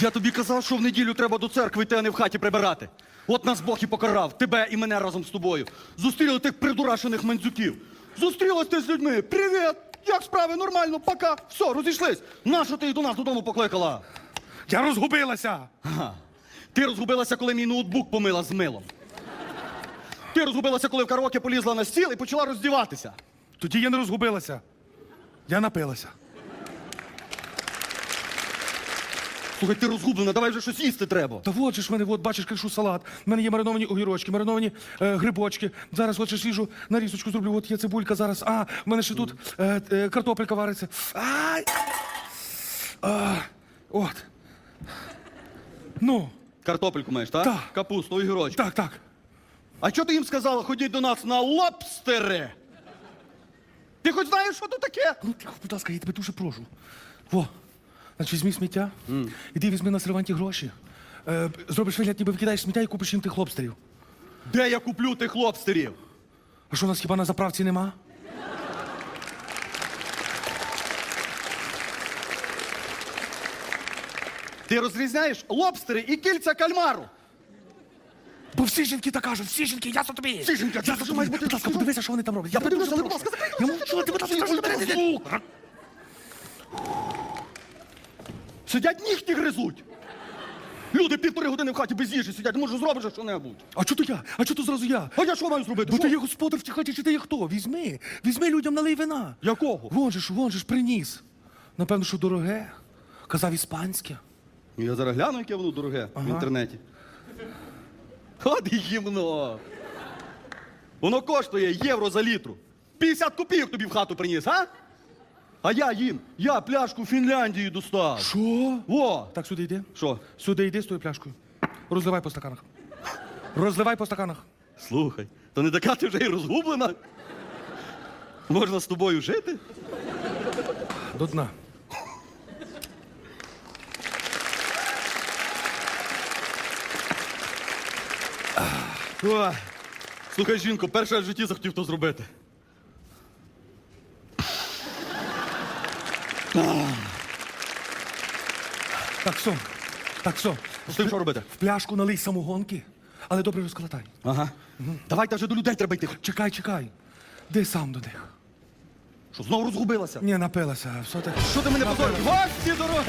Я тобі казав, що в неділю треба до церкви йти, а не в хаті прибирати. От нас Бог і покарав, тебе і мене разом з тобою. Зустріли тих придурашених мандзюків. Зустрілась ти з людьми. Привіт! Як справи? Нормально, пока. Все, розійшлись. Нащо ти їх до нас додому покликала? Я розгубилася. Ага. Ти розгубилася, коли мій ноутбук помила з милом. Ти розгубилася, коли в караоке полізла на стіл і почала роздіватися. Тоді я не розгубилася. Я напилася. Слухай, ти розгублена, давай вже щось їсти треба. Та от же ж в мене, от бачиш, кришу салат. У мене є мариновані огірочки, мариновані е, грибочки. Зараз от ще свіжу нарізочку зроблю. От є цибулька зараз. А, в мене ще тут е, е, картопелька вариться. Ай! А, от. Ну, Картопельку маєш, так? Так. Капусту, огірочки. так, так. А чого ти їм сказала, ходіть до нас на лобстери? Ти хоч знаєш, що це таке? Ну, тихо, будь ласка, я тебе дуже прошу. Во, значить, візьми сміття, іди візьми на серванті гроші. Е, зробиш вигляд, ніби викидаєш сміття і купиш їм тих лобстерів. Де я куплю тих лобстерів? А що у нас хіба на заправці нема? Ти розрізняєш лобстери і кільця кальмару. Бо всі жінки так кажуть, всі жінки, ясно тобі. Всі жінки, ясно що тобі. Будь ласка, подивися, що вони там роблять. Я подивлюся, подивлюся, але, будь ласка, Я мовчу, ти, будь ласка, скажи, Сидять нігті гризуть. Люди півтори години в хаті без їжі сидять, може зробиш що-небудь. А чого то я? А чого то зразу я? А я що маю зробити? Бо Що? ти є господар в цій хаті, чи ти є хто? Візьми. Візьми людям налий вина. Якого? Вон же ж, вон же ж приніс. Напевно, що дороге. Казав іспанське. Ну, Я зараз гляну, яке воно дороге в інтернеті. От гімно. Воно коштує євро за літру. 50 копійок тобі в хату приніс, а? А я їм, я пляшку Фінляндії достав. Що? Во! Так, сюди йди. Що? Сюди йди з тою пляшкою. Розливай по стаканах. Розливай по стаканах. Слухай, то не така ти вже і розгублена. Можна з тобою жити? До дна. Слухай, жінко, перше в житті захотів то зробити. Так, все. Так, все. З тим що робити? В пляшку налий самогонки, але добре розколотай. Ага. Давайте вже до людей треба йти. Чекай, чекай. Де сам до них? Що, знову розгубилася? Ні, напилася, все так. Що ти мене позориш? Гості дорогі!